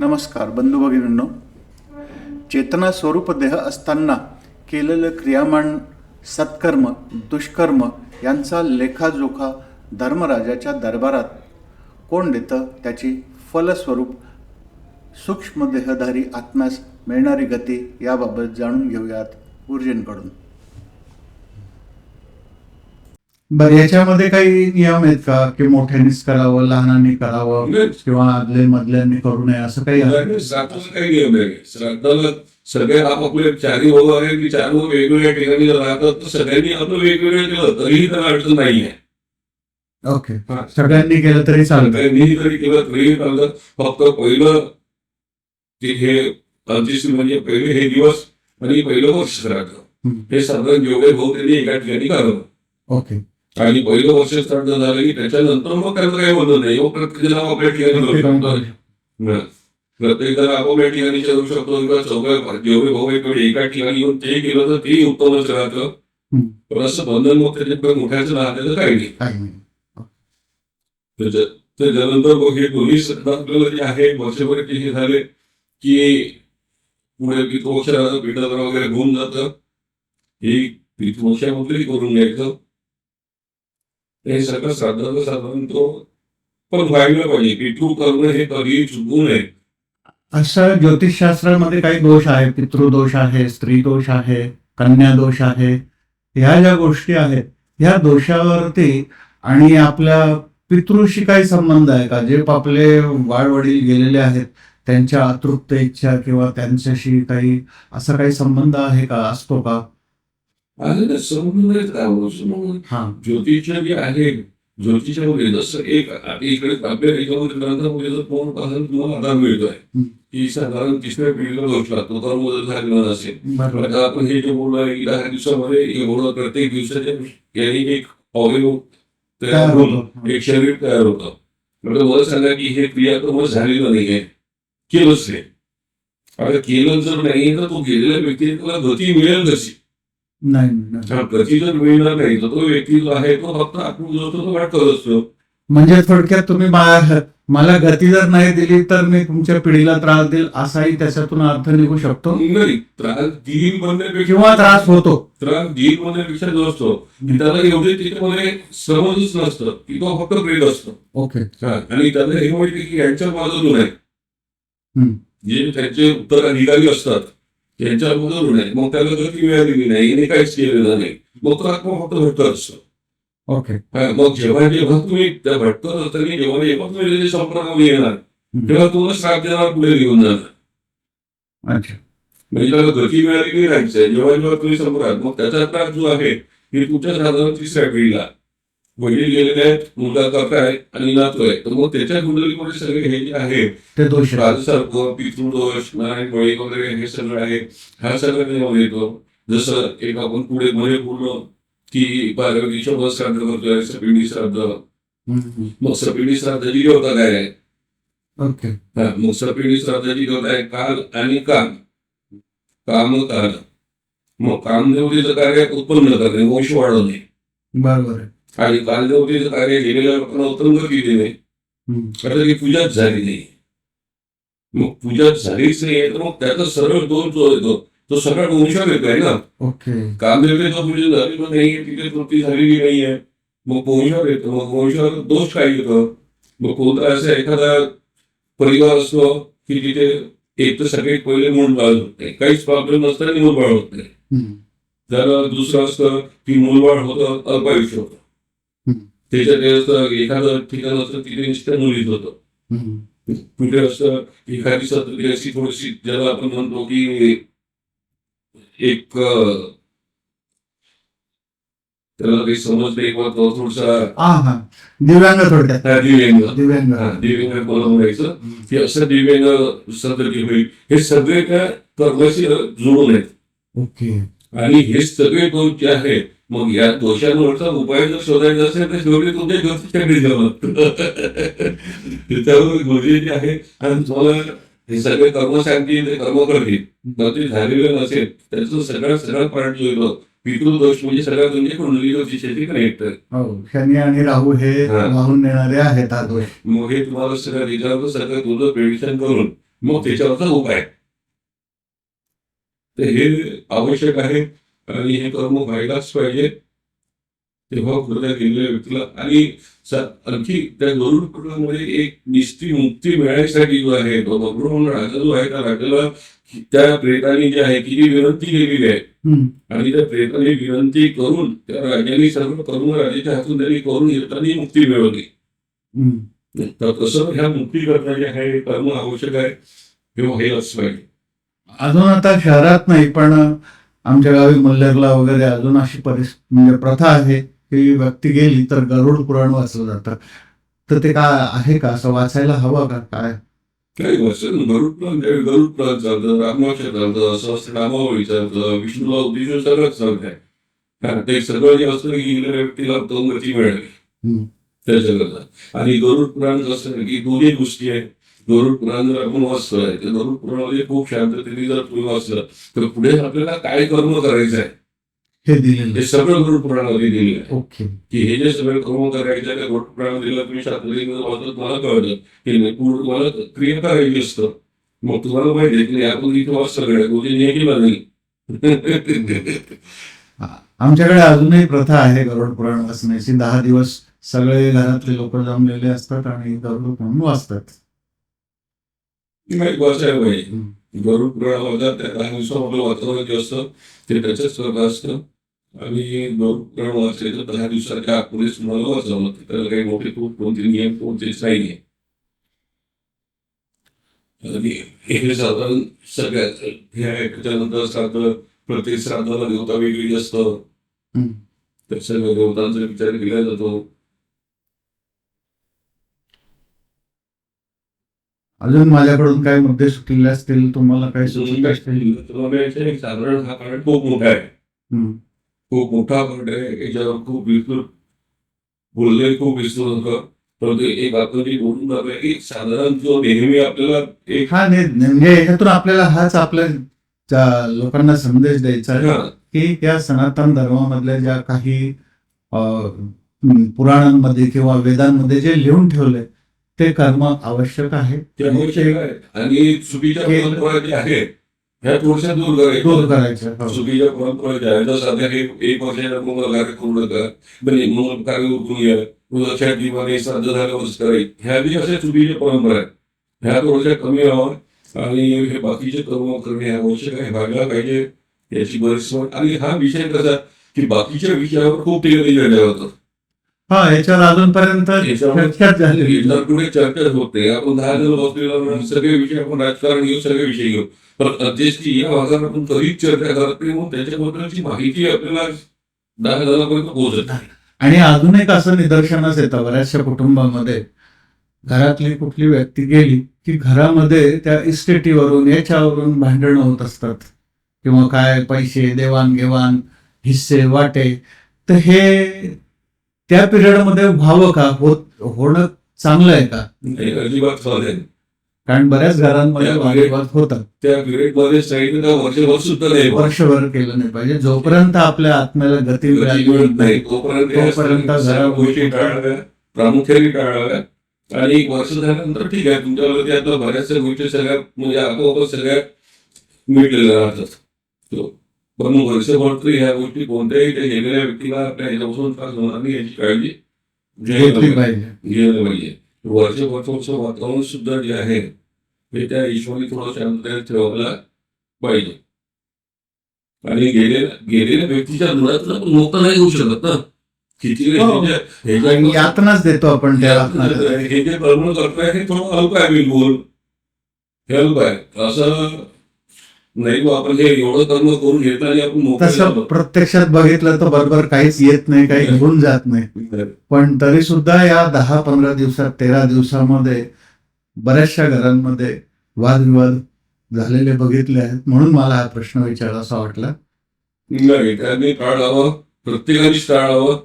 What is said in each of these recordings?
नमस्कार बंधू भगिनींनो. चेतना स्वरूप देह असताना केलेलं क्रियामान सत्कर्म दुष्कर्म यांचा लेखाजोखा धर्मराजाच्या दरबारात कोण देतं? त्याची फलस्वरूप सूक्ष्म देहधारी आत्म्यास मिळणारी गती याबाबत जाणून घेऊयात ऊर्जेंकडून. बरं याच्यामध्ये काही नियम आहेत का? की मोठ्यानेच करावं लहानांनी करावं नाही. किंवा आदले मधल्यांनी करू नये असं काही आहे? नाही, श्राद्धाला काही नियम नाही. श्राद्धाला सगळे आपापले चारी भाऊ आहे की चार भाऊ वेगवेगळ्या ठिकाणी जर राहतात तर सगळ्यांनी आपलं वेगवेगळं केलं तरीही त्याला अडचण नाहीये. ओके. हा. सगळ्यांनी केलं तरी चालतं. सगळ्यांनी जरी केलं तरीही चालतं. फक्त पहिलं ते हे अंत्येष्टी म्हणजे पहिले हे दिवस आणि पहिलं वर्ष श्राद्ध हम्म. हे साधारण जेवढे भाऊ त्यांनी एका ठिकाणी करावं ओके. आणि पहिलं वर्ष श्राद्ध झालं की त्याच्यानंतर मग त्याचं काही होत नाही. मग प्रत्येकाला आपल्या ठिकाणी हं. प्रत्येकाला आपापल्या ठिकाणी करू शकतो. किंवा चौघ्या जेवढे भाऊ एक एका ठिकाणी येऊन ते केलं तर तेही उत्तमच राहतं. पण असं बंधन मग त्याच्याकडे मोठ्याचं राहण्याचं काही नाही. काही नाही. त्याच्या- त्याच्यानंतर मग हे दोन्ही आपल्याला जे आहे वर्षभर ते हे झाले की पुढे पितृपक्षा पिठावर वगैरे घेऊन जातं. हे पितृपक्षामधले करून घ्यायचं. हे सगळं साधारण साधारण तो पण व्हायला पाहिजे पितृ करणं हे कधीही चुकू नये असं ज्योतिषशास्त्रामध्ये काही दोष आहे पितृदोष आहे स्त्री दोष आहे कन्या दोष आहे. ह्या ज्या गोष्टी आहेत ह्या दोषावरती आणि आपल्या पितृशी काही संबंध आहे का? जे आपले वाडवडील गेलेले आहेत त्यांच्या अतृप्त इच्छा किंवा त्यांच्याशी काही असा काही संबंध आहे का? असतो का? ज्योतिष जे आहे. ज्योतिषामध्ये जसं एक इकडे आपल्या याच्यामध्ये ग्रंथामध्ये जर कोण पाहाल तुम्हाला आधार मिळतोय. हं. की साधारण तिसऱ्या पिढीला दोष लागतो कर्म जर झालेला नसेल. बरोबर. आता आपण हे जे बोललो दहा दिवसामध्ये एवढं प्रत्येक दिवसाच्या याने एक अवयव तयार होतो. एक शरीर तयार होतं. म्हणजे मला सांगा की हे क्रियाक्रम झालेलं नाहीये. केलंच नाही. आता केलं जर नाही तर तो गेलेल्या व्यक्तीने त्याला गती मिळेल कशी? नाही नाही. तो व्यक्ती जो आहे तो फक्त आपण जो असतो तो वाट करत असतो. म्हणजे थोडक्यात तुम्ही मला गती जर नाही दिली तर मी तुमच्या पिढीला त्रास देईल असाही त्याच्यातून अर्थ निघू शकतो? नाही त्रास देईल म्हणण्यापेक्षा किंवा त्रास होतो? त्रास देईल म्हणण्यापेक्षा जो असतो त्याला एवढे त्याच्यामध्ये समजच नसतं की तो फक्त प्रेत असतो. ओके. आणि त्याला हे माहिती की यांच्या बाजूला आहे. जे त्यांचे उत्तराधिकारी असतात त्यांच्या बाजूला आहे मग त्याला गती मिळालेली नाही याने काहीच केलेलं नाही. मग तो आत्मा फक्त भटकत असतो. ओके. मग जेव्हा जेव्हा तुम्ही त्या भटकत असताना जेव्हा जेव्हा तुम्ही संपर्कामध्ये येणार. तेव्हा तुम्हाला श्राप देणार पुढे घेऊन जाणार. अच्छा. म्हणजे त्याला गती मिळालेली नाहीच आहे जेव्हा जेव्हा तुम्ही संपर्कात मग त्याचा त्रास जो आहे की तुमच्या साधारण तिसऱ्या पिढीला वडील गेलेले आहेत मुलगा करता आहे आणि नातू आहे. तर मग त्याच्या कुंडलीमध्ये सगळे हे जे आहे ते दोष. राजसर्प पितृदोष नारायण बळी वगैरे हे सगळं आहे. हा सगळं त्याच्यामध्ये येतो. जसं एक आपण पुढे मध्ये पूर्ण की बारावी श्राद्ध करतोय सपिंडी श्राद्ध. मग सपिंडी श्राद्धाची देवता काय आहे? ओके. मग सपिंडी श्राद्धाची देवता आहे काल आणि काम काम काल. मग कामदेवतेचं कार्य उत्पन्न करणे वंश वाढवणे. बरोबर आहे. आणि कालदेवतेचं कार्य गेलेल्या लोकांना उत्तंगती देणे. आता ती पूजाच झाली नाही. मग पूजाच झालीच नाही तर मग त्याचा सरळ दोष जो येतो तो सगळा वंशावर येतोय ना. ओके. कामदेवतेचं पूजन झालेलं नाहीये तिथे तृप्ती झालेली नाहीये मग वंशावर येतो मग वंशावर दोष काय येतो? मग कोणता असा एखादा परिवार असतो की तिथे एक तर सगळे पहिले मूळ बाळ होत नाही. काहीच प्रॉब्लेम नसताना मूळ बाळ होत नाही. तर दुसरं असतं की मूलबाळ होतं अल्पायुष्य होतं. त्याच्यात एखादं ठिकाण असतं तिथे नुसतं मुलीत होतं. कुठे असतं एखादी सत्री अशी थोडीशी ज्याला आपण म्हणतो की एक त्याला काही समजलं एक वाट थोडसा दिव्यांग थोडक्यात. दिव्यांग. दिव्यांग. दिव्यांग मला म्हणायचं? की असं दिव्यांग सदरी होईल हे सगळे त्या कर्माशी जुळून आहेत. ओके. आणि हे सगळे दोष जे आहेत मग या दोषांवरचा उपाय जर शोधायचा असेल तर शेवटी तुमच्या ज्योतिषाकडे जावं गुरुजी जे आहे आणि तुम्हाला हे सगळे कर्म सांगतील ते कर्म करतील. ते झालेलं नसेल त्याचं सगळ्यात सगळ्यात पार्ट जो येतो पितृदोष म्हणजे सगळ्यात म्हणजे कुंडली ज्योतिषाची कनेक्ट. हो शनी आणि राहू हे हा. वाहून नेणारे आहेत हा दोष. मग हे तुम्हाला सगळं रिझर्व सगळं तुझं प्रेडिक्शन करून मग त्याच्यावरचा उपाय. तर हे आवश्यक आहे. आणि हे कर्म व्हायलाच पाहिजे तेव्हा हृदय गेलेल्या व्यक्तीला आणि आणखी त्या गरुड पुराणामध्ये एक निस्ती मुक्ती मिळण्यासाठी जो आहे तो भगवान राजा जो आहे त्या राजाला त्या प्रेताने जे आहे की जी विनंती केलेली आहे. आणि त्या प्रेताने विनंती करून त्या राजाने सर्व करून राजाच्या हातून त्यांनी करून येताना मुक्ती मिळवली. तर तसं ह्या मुक्ती करणं जे आहे हे कर्म आवश्यक आहे हे व्हायलाच पाहिजे अजून आता शहरात नाही पण आमच्या गावी मल्लेरला वगैरे अजून अशी परिस्थिती म्हणजे प्रथा आहे की व्यक्ती गेली तर गरुड पुराण वाचलं जातं. तर ते काय आहे का? असं वाचायला हवं का? काय? काही वर्ष गरुड पुराण गरुड पुराण चालतं रामवंश चालतं सहस्रनामावळी चालतं विष्णूला उद्देशून सगळंच चालतंय. हा, ते सगळं जे असतं की गेलेल्या व्यक्तीला तो गती मिळाली. त्याच्याकरता आणि गरुड पुराण आहे की दोन्ही गोष्टी आहेत. गरुड पुराण जर आपण वाचतोय तर गरुड पुराणामध्ये खूप शांततेने जर तुम्ही वाचलं तर पुढे आपल्याला काय कर्म करायचं आहे हे दिलेलं. ते सगळं गरुड पुराणामध्ये दिलेलं आहे. ओके. की हे जे सगळे कर्म करायचे आहे, ते गरुड पुराणामध्ये दिलं तुम्ही शास्त्रीय वाचत तुम्हाला कळतं की नाही पूर्ण तुम्हाला क्रिया करायची असतं. मग तुम्हाला माहिती आहे की नाही आपण इथे वाच सगळ्या गोष्टी हे केलं नाही आमच्याकडे अजूनही प्रथा आहे गरुड पुराण वाचण्याची. दहा दिवस सगळे घरातले लोक जमलेले असतात आणि गरुड पुराण वाचतात. नाही वाचायला पाहिजे हम्म. गरुड पुराण वाचा त्या दहा दिवसामध्ये वातावरण जे असतं ते त्याच्याच करत असतं. आणि गरुड पुराण वाचायचं दहा दिवसाच्या आतमध्ये तुम्हाला वाचावं लागतं त्याला काही मोठे खूप कोणते नियम कोणतेच नाहीये आणि हे साधारण सगळ्यात हे आहे त्याच्यानंतर श्राद्ध प्रत्येक श्राद्धाला देवता वेगळी असतं. त्या सगळ्या देवतांचा विचार केला जातो. अजून माझ्याकडून काही मुद्दे सुटलेले असतील तुम्हाला काही सुचत असतील तुला साधारण हा कारण खूप मोठा आहे. खूप मोठा आहे. याच्यावर खूप विस्तृत बोलले खूप विस्तृत होतं. परंतु एक आपण जे बोलून जातोय की साधारण जो नेहमी आपल्याला एक हा म्हणजे याच्यातून आपल्याला हाच आपल्या लोकांना संदेश द्यायचा की त्या सनातन धर्मामधल्या ज्या काही पुराणांमध्ये किंवा वेदांमध्ये जे लिहून ठेवले ते कर्म आवश्यक आहे ते आवश्यक आहे आणि चुकीच्या परंपरा ज्या आहेत ह्या थोडशा दूर दूर करायच्या करायचं हो. चुकीच्या परंपरा ज्या आहेत. जसं आता एक वर्षाच्या कार्य करू नका. म्हणजे कार्य उठून या उद्याच्या दिवाने श्राद्ध झाल्यावरच करायची ह्या बी अशा चुकीच्या परंपरा आहेत. ह्या थोड्याशा कमी व्हावं. आणि हे बाकीचे कर्म करणे आवश्यक आहे. व्हायला पाहिजे. याची बरीच आणि हा विषय कसा की बाकीच्या विषयावर खूप चर्चा होतं हा याच्यावर अजूनपर्यंत चर्चाच इतर पुढे चर्चाच होत. आपण दहा जण बसलेलो सगळे विषय आपण राजकारण घेऊ सगळे विषय घेऊ पण अध्यक्षची या भागात आपण कधीच चर्चा करत नाही म्हणून त्याच्याबद्दलची माहिती आपल्याला दहा जणांपर्यंत पोहोचत नाही. आणि अजून एक असं निदर्शनास येतं बऱ्याचशा कुटुंबामध्ये. घरातली कुठली व्यक्ती गेली की घरामध्ये त्या इस्टेटीवरून याच्यावरून भांडणं होत असतात. किंवा काय पैसे देवाणघेवाण हिस्से वाटे. तर हे त्या पिरियडमध्ये व्हावं का? होत होणं चांगलं आहे का? अजिबात कारण बऱ्याच घरांमध्ये होतात. त्या पिरियडमध्ये सांगितलं का वर्षभर सुद्धा नाही. वर्षभर केलं नाही पाहिजे. जोपर्यंत आपल्या आत्म्याला गती मिळत नाही तोपर्यंत गोष्टी टाळाव्या प्रामुख्याने टाळाव्या. आणि एक वर्ष झाल्यानंतर ठीक आहे तुमच्यावरती आता बऱ्याचशा गोष्टी सगळ्या म्हणजे आपोआप सगळ्या मिटलेल्या राहतात. पण वर्षभर तरी ह्या गोष्टी कोणत्याही त्या गेलेल्या व्यक्तीला आपल्या ह्याच्यापासून त्रास होणार नाही याची काळजी घ्यायला पाहिजे. पाहिजे. घ्यायला पाहिजे. वर्षभर थोडंसं वातावरण सुद्धा जे आहे ते त्या ईश्वरी थोडं ठेवायला पाहिजे. आणि गेलेल्या गेलेल्या व्यक्तीच्या आपण मोक्त नाही होऊ शकत ना. किती हो. हे हे यातनाच देतो आपण. हे जे कर्म करतोय हे थोडं अल्प आहे बिलकुल. हे अल्प आहे. असं नाही बा आपण हे एवढं कर्म करून घेतलं आणि आपण तसं. प्रत्यक्षात बघितलं तर बरोबर काहीच येत नाही काही घेऊन जात नाही. पण तरी सुद्धा या दहा पंधरा दिवसात तेरा दिवसामध्ये बऱ्याचशा घरांमध्ये वादविवाद झालेले बघितले आहेत. म्हणून मला हा प्रश्न विचारावा वाटला. नाही त्यांनी टाळावं प्रत्येकाने टाळावं.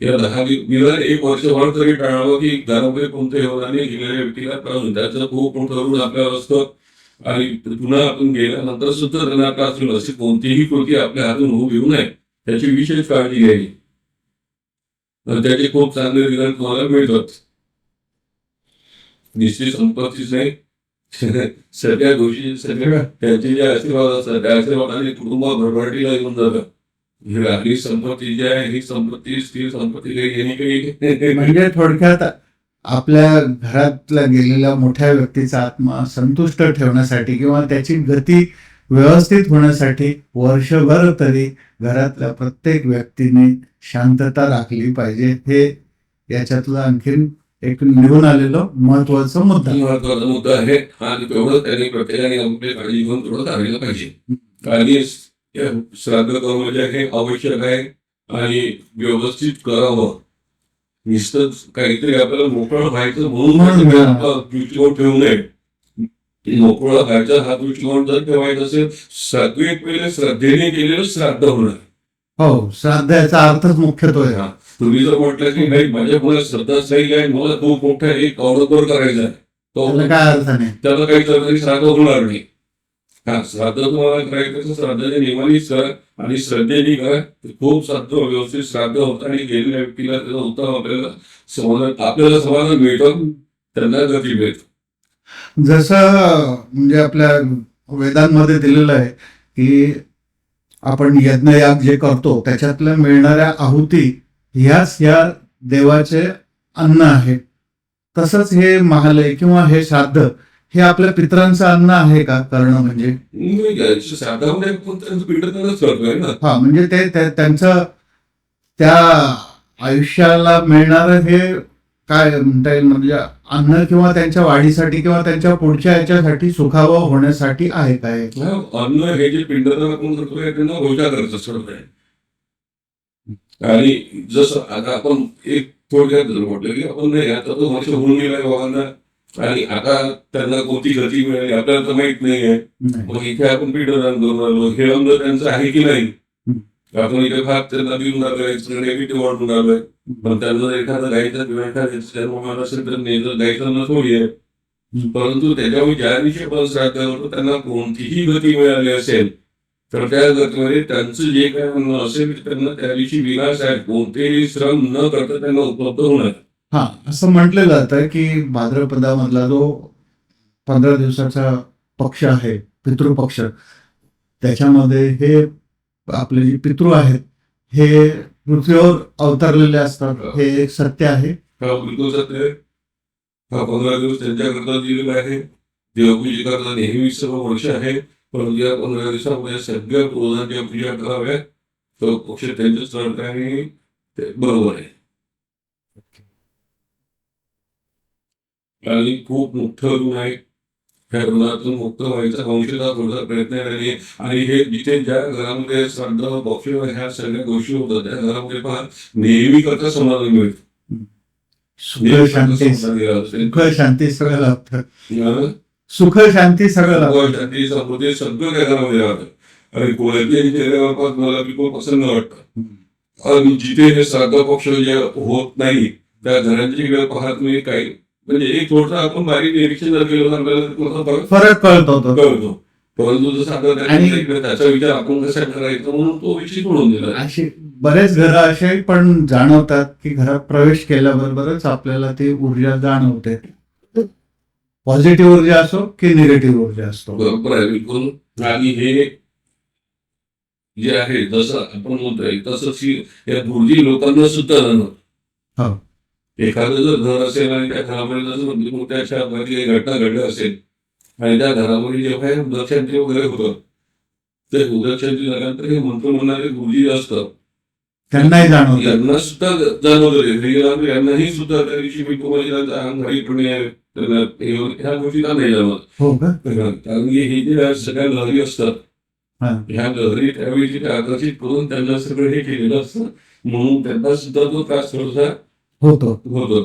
या दहा दिवस निदान एक वर्षभर तरी टाळावं की घरामध्ये कोणत्याही होणारे गेलेल्या व्यक्तीला त्रास होईल. त्याचं खूप मोठं ऋण आपल्यावर असतं. आणि पुन्हा आपण गेल्यानंतर सुद्धा त्यांना त्रास अशी कोणतीही कृती आपल्या हातून होऊ घेऊ नये त्याची विशेष काळजी घ्यावी. त्याचे खूप चांगले रिझल्ट तुम्हाला मिळतात. निश्चित संपत्तीच नाही. सगळ्या गोष्टी सगळ्या त्यांचे जे आशीर्वाद असतात त्या आशीर्वादाने कुटुंब भरभराटीला येऊन जातं. ही संपत्ती जी आहे ही संपत्ती स्थिर संपत्ती काही काही म्हणजे थोडक्यात आपल्या घरातल्या गेलेल्या मोठ्या व्यक्तीचा आत्मा संतुष्ट ठेवण्यासाठी किंवा त्याची गती व्यवस्थित होण्यासाठी वर्षभर तरी घरातल्या प्रत्येक व्यक्तीने शांतता राखली पाहिजे. हे याच्यातलं आणखीन एक निघून आलेलं महत्वाचं मुद्दा. महत्त्वाचा मुद्दा आहे. आणि तेवढं त्यांनी प्रत्येकाने आपली काळजी घेऊन करायला पाहिजे. काळजी या श्राद्ध कर्म जे आहे आवश्यक आहे आणि व्यवस्थित करावं. नुसतं काहीतरी आपल्याला मोकळं व्हायचं म्हणून हा. दृष्टिकोन ठेवू नये मोकळं व्हायचा हा दृष्टिकोन जर ठेवायचा असेल सगळ्यात पहिले श्रद्धेने केलेलं श्राद्ध होणार हो श्राद्ध याचा अर्थच मुख्यत्व आहे हा. तुम्ही जर म्हटलं की नाही माझ्या मुला श्रद्धा सही आहे मला तो मोठा एक औरतवर करायचा आहे तो काय अर्थ नाही त्याला काही श्राद्ध होणार नाही श्राद्ध तुम्हाला करायचं असेल, श्राद्धाच्या नियमानेच करा आणि श्रद्धेने करा. खूप श्राद्ध व्यवस्थित श्राद्ध होतं आणि गेलेल्या व्यक्तीला त्याचा उत्तम आपल्याला समाधान आपल्याला समाधान मिळतं त्यांना गती मिळत. जसं म्हणजे आपल्या वेदांमध्ये दिलेलं आहे की आपण यज्ञयाग जे करतो त्याच्यातल्या मिळणाऱ्या आहुती ह्याच या देवाचे अन्न आहे. तसंच हे महालय किंवा हे श्राद्ध हे आपल्या पितरांचं अन्न आहे का? करणं म्हणजे? हा म्हणजे ते त्यांचं त्या आयुष्याला मिळणारं हे काय म्हणता येईल म्हणजे अन्न किंवा त्यांच्या वाढीसाठी किंवा त्यांच्या पुढच्या याच्यासाठी सुखावं होण्यासाठी आहे काय अन्न हे जे पिंडदान आपण करतोय त्यांना रोजा करायचं असतं काय आणि जसं आता आपण एक थोडक्यात म्हटलं की आपण नाही आता तो वर्ष होऊन गेलाय बाबांना. आणि आता त्यांना कोणती गती मिळाली आपल्याला तर माहीत नाहीये. नाही. मग इथे आपण पिंडदान करून आलो हे अन्न त्यांचं आहे की नाही? आपण इथे भात त्यांना देऊन आलोय नेगेटिव्ह वाढून आलोय पण त्यांना एखादा गायचा जन्म असेल तर गायचं थोडी परंतु त्याच्यामुळे ज्या दिवशी आपण श्राद्ध करतो त्यांना कोणतीही गती मिळाली असेल तर त्या गतीमध्ये त्यांचं जे काय म्हणणं असेल त्यांना त्या दिवशी विनाश आहे. कोणतेही श्रम न करता त्यांना उपलब्ध होणार. हा. असं म्हटलं जातं की भाद्रपदामधला जो पंधरा दिवसाचा पक्ष आहे पितृपक्ष त्याच्यामध्ये हे आपले जे पितृ आहेत हे पृथ्वीवर अवतरलेले असतात. हे. एक सत्य आहे. हा हा पंधरा दिवस त्यांच्याकरता दिलेला आहे. देवपूजे करता नेहमी सर्व वर्ष आहे. परंतु या पंधरा दिवसामध्ये सगळ्या पूर्वजांच्या पूजा कराव्या तो पक्ष त्यांच्या स्थळ आहे ते बरोबर आहे. आणि खूप मोठं ऋण आहे. ह्या ऋणातून मुक्त व्हायचा वंशचा थोडासा प्रयत्न आहे आणि हे जिथे ज्या घरामध्ये श्राद्ध पक्ष ह्या सगळ्या गोष्टी होतात त्या घरामध्ये पहा नेहमी करता समाधान मिळतं. सुख शांती सगळं लाभतं. सुख शांती सगळं शांती समृद्धी सगळं त्या घरामध्ये राहतं. आणि कोणाच्याही चेहऱ्यावर पाहत मला बिलकुल पसंत वाटतं. आणि जिथे हे श्राद्ध पक्ष जे होत नाही त्या घरांची वेळ पाहत मी काही म्हणजे एक थोडसा आपण बारीक निरीक्षण जर केलं आपल्याला फरक फरक कळतो कळतो. परंतु जसं आता त्याचा विचार आपण कसा करायचा म्हणून तो विषय सोडून दिला. अशी बरेच घर असे पण जाणवतात की घरात प्रवेश केल्याबरोबरच आपल्याला ती ऊर्जा जाणवते. पॉझिटिव्ह ऊर्जा असो की निगेटिव्ह ऊर्जा असतो बरोबर आहे बिलकुल. आणि हे जे आहे जसं आपण म्हणतोय तसंच ही या गुरुजी लोकांना सुद्धा जाणवत. हो. एखादं जर घर असेल आणि त्या घरामध्ये म्हणजे मोठ्या अशा काही घटना घडल्या असेल आणि त्या घरामध्ये जेव्हा हे उदक्षांती वगैरे होतं ते उदक्षांती झाल्यानंतर हे मंत्र म्हणणारे गुरुजी असतात त्यांनाही जाणवतं. यांना सुद्धा जाणवतं यांनाही सुद्धा त्या दिवशी मी तुम्हाला त्यांना हे- ह्या गोष्टी का नाही जाणवत? हो कारण की हे जे सगळ्या लहरी असतात हा. ह्या लहरी त्यावेळी आकर्षित करून त्यांना सगळं हे केलेलं असतं म्हणून त्यांना सुद्धा तो त्रास थोडासा होतो. होतो.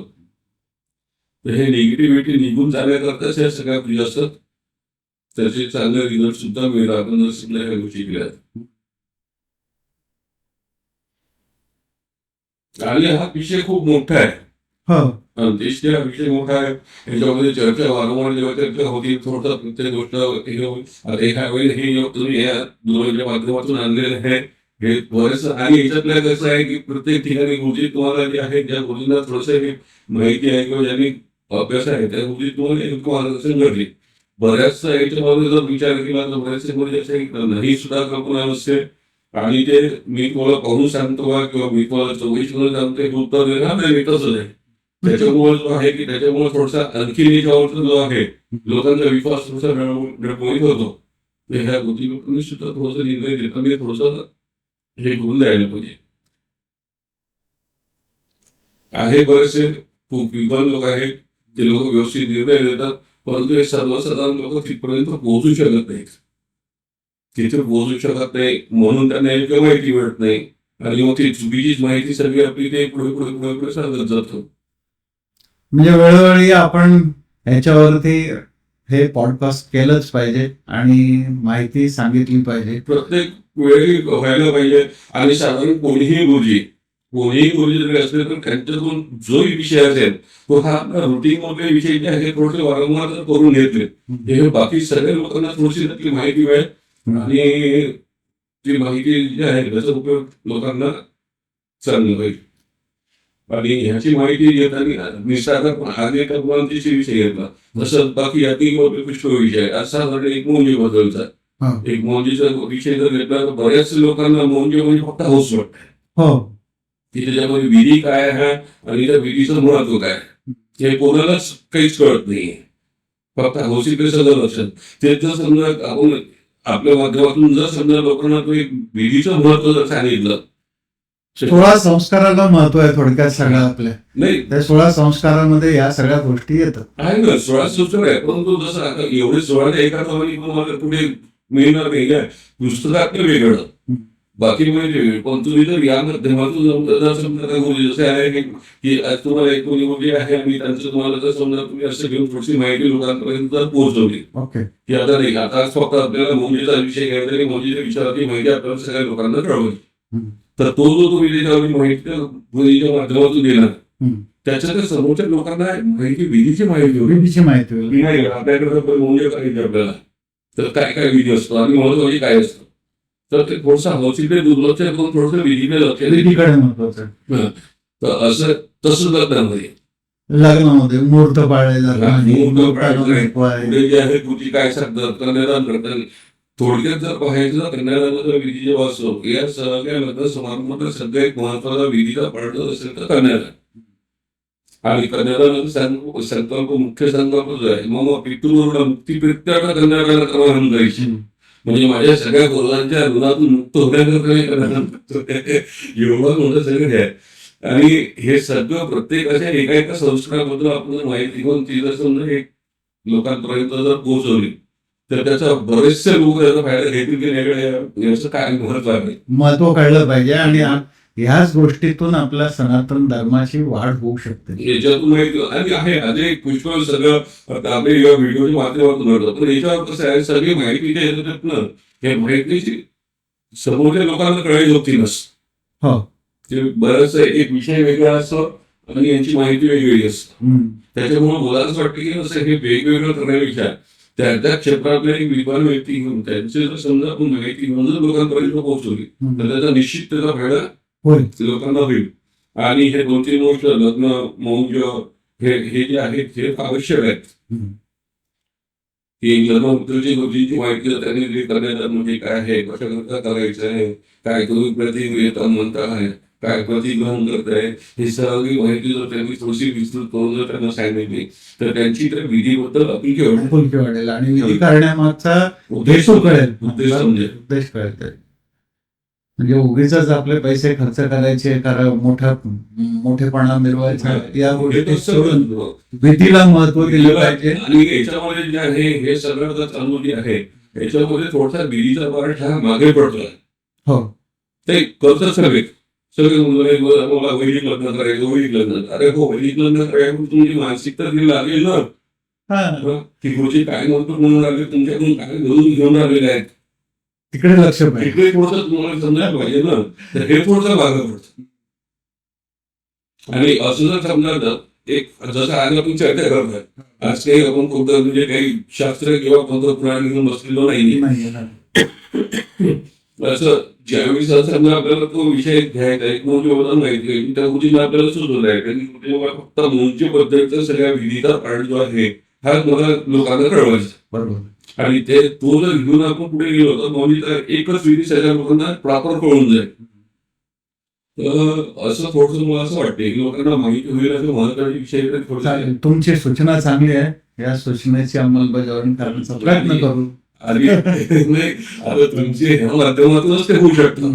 हे निगेटिव्हिटी निघून जाण्याकरताच ह्या सगळ्या पूजा असतात. त्याचे चांगले रिझल्ट सुद्धा मिळतात आपण सगळ्या ह्या गोष्टी केल्या आणि हा विषय खूप मोठा आहे. हो. देश हा विषय मोठा आहे. याच्यामध्ये चर्चा वारंवार जेव्हा चर्चा होती थोडसा प्रत्येक गोष्ट हे होईल. आता एका वेळी हे तुम्ही या दुर्गाच्या माध्यमातून आणलेलं आहे. हे बरेच आणि याच्यातलं कसं आहे की प्रत्येक ठिकाणी गुरुजी तुम्हाला जे आहे ज्या गुरुजींना थोडंसं हे माहिती आहे किंवा ज्यांनी अभ्यास आहे त्या गुरुजी तुम्हाला मार्गदर्शन घडली बऱ्याचशा याच्यामध्ये जर विचार केला तर बरेचसे गुरुजी असे नाही सुद्धा कल्पना नसते. आणि ते मी तुम्हाला पाहून सांगतो का किंवा मी तुम्हाला चौकशी सांगतो हे उत्तर देणार नाही मी तसंच आहे. त्याच्यामुळे जो आहे की त्याच्यामुळे थोडासा आणखी याच्यावरचा जो आहे लोकांचा विश्वास थोडासा होतो ह्या गोष्टी लोकांनी सुद्धा थोडस निर्णय घेताना म्हणजे थोडस हे घेऊन द्यायला पाहिजे. आहे बरेचसे खूप विद्वान लोक आहेत ते लोक व्यवस्थित निर्णय देतात परंतु हे सर्वसाधारण लोक तिथपर्यंत पोहोचू शकत नाहीत. तिथे पोहोचू शकत नाही म्हणून त्यांना योग्य माहिती मिळत नाही आणि मग ती चुकीचीच माहिती सगळी आपली ते पुढे पुढे पुढे पुढे सांगत जातो. म्हणजे वेळोवेळी आपण ह्याच्यावरती हे पॉडकास्ट केलंच पाहिजे आणि माहिती सांगितली पाहिजे. प्रत्येक वेळी व्हायला पाहिजे. आणि साधारण कोणीही गुरुजी कोणीही गुरुजी जरी असले तर त्यांच्यातून जो विषय असेल तो हा रुटीन मधले विषय जे आहेत थोडेसे वारंवार करून घेतले. हे बाकी सगळ्या लोकांना थोडीशी त्यातली माहिती मिळेल. आणि ती माहिती जी आहे त्याचा उपयोग लोकांना चांगला होईल आणि ह्याची माहिती घेताना निसर्गात अनेक मुलांची विषय घेतला. जसं बाकी यातील पुष्कळ विषय. असा एक मोंजी बदलचा. एक मोंजीचा विषय जर घेतला तर बऱ्याच लोकांना मोंजी म्हणजे फक्त हौस वाटते. हो. की त्याच्यामध्ये विधी काय आहे आणि त्या विधीचं महत्त्व काय हे कोणालाच काहीच कळत नाही फक्त हौसीकडे सगळं लक्ष ते जर समजा आपण आपल्या माध्यमातून जर समजा लोकांना तो एक विधीचं महत्त्व जर सांगितलं सोळा संस्काराला महत्त्व आहे थोडक्यात सगळं आपल्या नाही. त्या सोळा संस्कारामध्ये या सगळ्या गोष्टी येतात. आहे ना सोळा संस्कार आहे. परंतु जसं आता एवढे सोळा एका तुम्हाला पुढे मिळणार नाही. काय पुस्तकात वेगळं. बाकी म्हणजे पण तुम्ही जर या माध्यमातून जर- समजा जसे आहे की- आज तुम्हाला एक कोणी गोष्टी आहे आणि त्यांचं तुम्हाला जर समजा तुम्ही असं घेऊन थोडीशी माहिती लोकांपर्यंत पोहोचवली. की आता नाही आता फक्त आपल्याला मोंजीचा विषय घ्यायचा आणि मोंजीच्या विषयावरती माहिती आपल्याला सगळ्या लोकांना कळवली. तर तो जो तुम्ही त्याच्यावरती माहिती मुलीच्या माध्यमातून देणार हम्म. त्याच्या त्या समोरच्या लोकांना माहिती विधीची माहिती होती विधीची माहिती आपल्याकडे म्हणजे काय आपल्याला? तर काय काय विधी असतो आणि महत्त्वाचे काय असतं तर ते थोडंसं हौशीकडे दुर्लक्ष करून थोडंसं विधीकडे लक्ष. विधीकडे. तर असं तसं लग्नामध्ये लग्नामध्ये मुहूर्त नाही, मुहूर्त पाळले. पुढे जे आहे कृती काय सांगतात? थोडक्यात जर पाहायचं तर कन्यादानाचा विधी जेव्हा या सगळ्या लग्न समारंभातला एक महत्त्वाचा विधीचा पडत असेल तर कन्यादान आणि कन्यादानाचा संकल्प मुख्य संकल्प जो आहे. मग पितृ मुक्ती प्रत्येक कन्यादान क्रमांक द्यायची. म्हणजे माझ्या सगळ्या गोलांच्या ऋणातून मुक्त होण्याकरता मी एवढं मोठं सगळं आहे. आणि हे सगळं प्रत्येकाच्या एका एका संस्काराबद्दल आपण माहिती घेऊन ती जर समजा एक लोकांपर्यंत जर पोहोचवली तर त्याचा बरेचसे लोक याचा फायदा घेतील की नाही याचं काय महत्त्व आहे? महत्त्व कळलं पाहिजे आणि ह्याच गोष्टीतून आपल्या सनातन धर्माची वाढ होऊ शकते. याच्यातून माहिती आणि आहे अजय पुष्कळ सगळं आता आपल्या या व्हिडिओच्या माध्यमातून घडतं पण याच्यावर कसं आहे सगळी माहिती जे येतात ना हे माहितीची समोरच्या लोकांना कळायची होती नस हो. ते बरंच एक विषय वेगळा असतो आणि यांची माहिती वेगवेगळी असते. त्याच्यामुळे मला असं वाटतं की असं हे वेगवेगळं करण्यापेक्षा त्या त्या क्षेत्रातल्या एक विद्वान व्यक्ती घेऊन त्यांचे जर समजा आपण माहिती घेऊन जर लोकांपर्यंत पोहोचवली तर. त्याचा निश्चित त्याचा फायदा होईल लोकांना होईल आणि हे दोन तीन गोष्ट लग्न मौंज हे हे जे आहेत हे आवश्यक आहेत. की लग्नाबद्दलची गोष्टीची माहिती त्यांनी करण्यात म्हणजे काय आहे कशा करता करायचं आहे काय तुम्ही प्रतिक्रिया म्हणता आहे काय प्रतिग्रहण करताय हे सगळी माहिती जर त्यांनी थोडीशी विस्तृत करून जर त्यांना सांगितली तर त्यांची त्या विधीबद्दल आपुलकी वाढेल. आणि विधी करण्यामागचा उद्देश कळेल. उद्देश समजेल उद्देश कळेल. म्हणजे उगीच आपले पैसे खर्च करायचे कारण मोठा मोठेपणा मिळवायचा या गोष्टी सोडून विधीला महत्त्व दिलं पाहिजे. आणि याच्यामध्ये जे आहे हे सगळं जर चालू जे आहे याच्यामध्ये थोडासा विधीचा पार्ट हा मागे पडतोय. हो. ते करतात सगळे सगळे मुलं वैदिक लग्न करायचं वैदिक लग्न अरे हो वैदिक लग्न करायचं तुमची मानसिकता ती लागेल ना गुरुजी काय म्हणतो म्हणून राहिले तुमच्याकडून काय घडून घेऊन राहिलेले आहेत तिकडे लक्ष पाहिजे थोडस तुम्हाला समजायला पाहिजे ना तर हे थोडंसं मागं पडतं आणि असं जर समजा एक जसं आज आपण चर्चा करतोय आज काही आपण खूप म्हणजे काही शास्त्र किंवा कोणतं पुराण घेऊन बसलेलो नाही. असं ज्यावेळी समजा आपल्याला तो विषय घ्यायचा आहे मूल्यबद्दल माहिती आहे त्या गोष्टीला आपल्याला सुचवलं आहे कारण की फक्त मूलच्या बद्दलचा सगळ्या विधीचा पार्ट जो आहे हा मला लोकांना कळवायचा बरोबर. आणि ते तो जर घेऊन आपण पुढे गेलो तर त्या एकच विधी सगळ्या लोकांना प्रॉपर कळून जाईल. तर असं थोडस मला असं वाटते की लोकांना माहिती होईल असं महत्त्वाचे विषय तुमची सूचना चांगली आहे. या सूचनेची अंमलबजावणी करण्याचा प्रयत्न करू. आणि नाही, आता तुमचे ह्या माध्यमातूनच ते होऊ शकतं.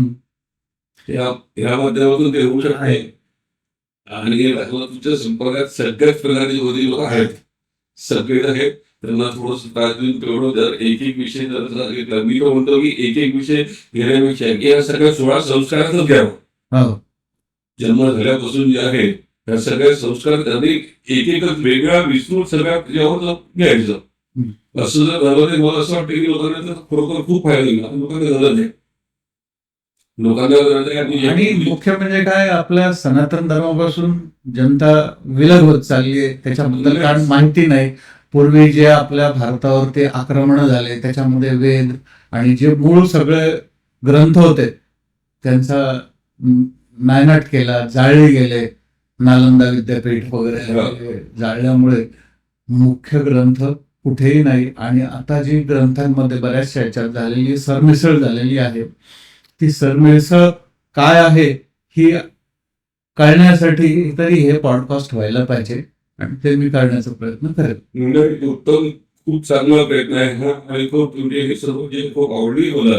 या ह्या माध्यमातून ते होऊ शकते आणि तुमच्या संपर्कात सगळ्याच प्रकारचे होती लोक आहेत. सगळे आहेत. त्यांना थोडस त्रास देऊन तेवढं जर एक एक विषय जर सांगितला मी तर म्हणतो की एक एक विषय घेण्यापेक्षा की या सगळ्या सोळा संस्कारातच घ्यावं. हो. जन्म झाल्यापासून जे आहे त्या सगळ्या संस्कार त्यांनी एक एकच वेगळा विस्तृत सगळ्या त्याच्यावर घ्यायचं. असं जर झालं तर मला असं वाटतं की लोकांना तर खरोखर खूप फायदा होईल. आणि लोकांना गरज आहे. लोकांना गरज आहे आणि मुख्य म्हणजे काय आपल्या सनातन धर्मापासून जनता विलग होत चालली आहे. त्याच्याबद्दल कारण माहिती नाही. पूर्वी जे आपल्या भारतावरती आक्रमण झाले त्याच्यामध्ये वेद आणि जे मूळ सगळे ग्रंथ होते त्यांचा नायनाट केला जाळले गेले. नालंदा विद्यापीठ वगैरे जाळल्यामुळे मुख्य ग्रंथ कुठेही नाही. आणि आता जी ग्रंथांमध्ये बऱ्याचशा याच्यात झालेली सरमिसळ झालेली आहे ती सरमिसळ काय आहे ही कळण्यासाठी तरी हे पॉडकास्ट व्हायला पाहिजे. आणि ते मी करण्याचा प्रयत्न करेन. म्हणजे उत्तम खूप चांगला प्रयत्न आहे हा. आणि खूप म्हणजे हे सर्व जे खूप आवडली मला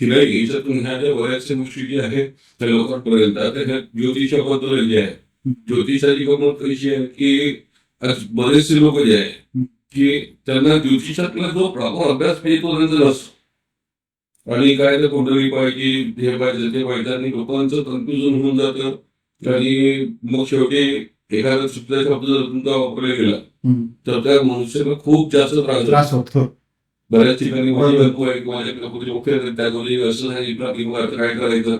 की नाही याच्यातून ह्या ज्या बऱ्याचशा गोष्टी ज्या आहेत त्या लोकांपर्यंत. आता ह्या ज्योतिषाबद्दल जे आहे ज्योतिषाची गमत कशी आहे की बरेचसे लोक जे आहे की त्यांना ज्योतिषातला जो प्रॉपर अभ्यास पाहिजे तो त्यांचा नसतो आणि काय तर कुंडली पाहिजे हे पाहिजे ते पाहिजे आणि लोकांचं कन्फ्युजन होऊन जातं. आणि मग शेवटी एखादा सुद्धा शब्द जर तुमचा वापरला गेला. तर त्या मनुष्याला खूप जास्त त्रास होतो. त्रास होतो. बऱ्याच ठिकाणी माझी बायको आहे किंवा माझ्या कुठे त्या गोष्टी असं सांगितलं काय करायचं?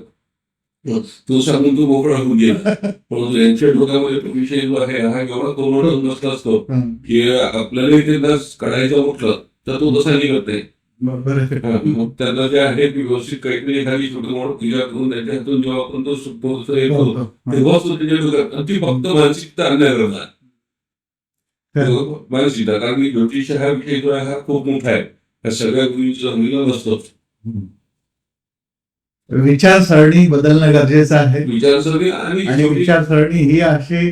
तो सांगून तू मोकळा होऊन गेला परंतु यांच्या डोक्यामध्ये तो विषय जो आहे हा एवढा कोरोना नसला असतो. की आपल्याला इथे नस काढायचं म्हटलं तर तो तसा नाही आहे. मग त्यांना जे आहे ती व्यवस्थित काहीतरी एखादी छोटी मोठी पूजा करून त्याच्या हातून जेव्हा आपण तो सुटतो हे हो, करतो हो. तेव्हाच तो त्याच्या डोक्यात ती फक्त मानसिकता खरं. मानसिकता कारण की ज्योतिष हा विषय जो आहे हा खूप मोठा आहे ह्या सगळ्या गोष्टीचा महिला नसतो विचारसरणी बदलणं गरजेचं आहे. विचारसरणी आणि विचारसरणी ही अशी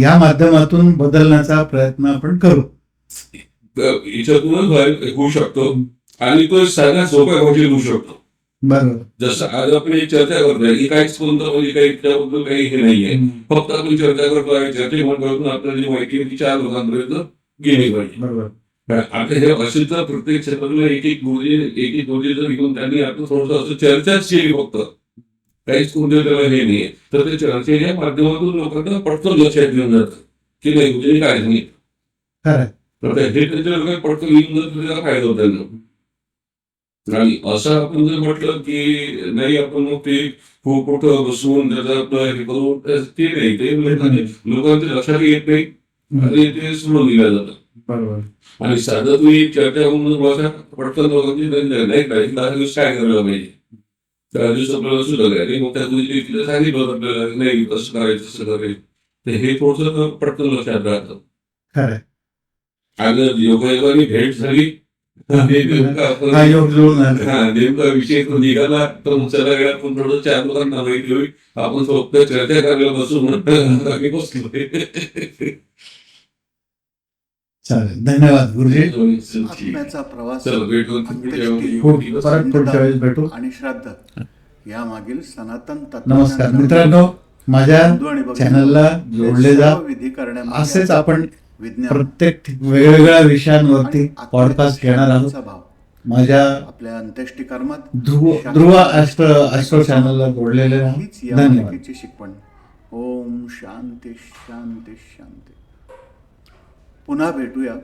या माध्यमातून बदलण्याचा प्रयत्न आपण करू. याच्यातूनच होऊ शकतो आणि तो सगळ्यात सोप्या भाषेत होऊ शकतो. बरोबर. जसं आज आपण एक चर्चा करतोय की काहीच कोणतं म्हणजे काही त्याबद्दल काही हे नाहीये. फक्त आपण चर्चा करतोय चर्चेमधून आपल्याला जी माहिती चार लोकांपर्यंत गेली पाहिजे. बरोबर. आता हे तर प्रत्येक क्षेत्रातलं एक एक गोष्टी एक एक गोष्टी जर घेऊन त्यांनी आपण थोडस असं चर्चाच केली फक्त. काहीच कोणत्या त्याला हे नाही तर ते चर्चेच्या माध्यमातून लोकांना पटकन लक्षात घेऊन जातं. की नाही म्हणजे काय नाही. तर हे त्याच्या लोकांना पटकन येऊन जातं त्याचा फायदा होतो आणि असं आपण जर म्हटलं की नाही आपण मग ते खूप मोठं बसवून त्याचं आपलं हे करून ते नाही ते म्हणजे लोकांच्या लक्षात येत नाही. आणि ते सोडून दिलं जातं. बरोबर. आणि साधं तुम्ही चर्चा होऊन पटकन नाही दहा दिवस काय करायला पाहिजे? दहा दिवस आपल्याला सुद्धा काय मग त्या गोष्टी तिला सांगितलं होतं आपल्याला नाही करायचं करायचं तर हे थोडस पटकन लक्षात राहतं. आणि योगायोगाने भेट झाली. नेमकं विषय तो निघाला. तर मग चला गेला. आपण थोडं चार लोकांना माहिती होईल. आपण फक्त चर्चा करायला बसून बसलो चालेल. धन्यवाद गुरुजी. आत्म्याचा प्रवास चल भेटू अंत्येष्टी खूप परत पुढच्या वेळेस भेटू. आणि श्राद्ध. यामागील सनातन नमस्कार मित्रांनो. माझ्या हिंदू आणि बौद्ध चॅनलला जोडले जा. सर्व विधी करण्यामागे असेच आपण विज्ञान. प्रत्येक वेगवेगळ्या विषयांवरती आणि पॉडकास्ट घेणार आहोत. आत्म्याचा भाव. माझ्या आपल्या अंत्येष्टी कर्मात ध्रुव ध्रुव ॲस्ट्रो ॲस्ट्रो चॅनलला जोडलेले राहा. हीच या धन्यवाद. मालिकेची शिकवण. ओम शांती शांती शांती. पुन्हा भेटूया.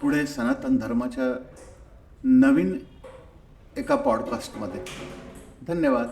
पुढे सनातन धर्माच्या नवीन एका पॉडकास्टमध्ये धन्यवाद.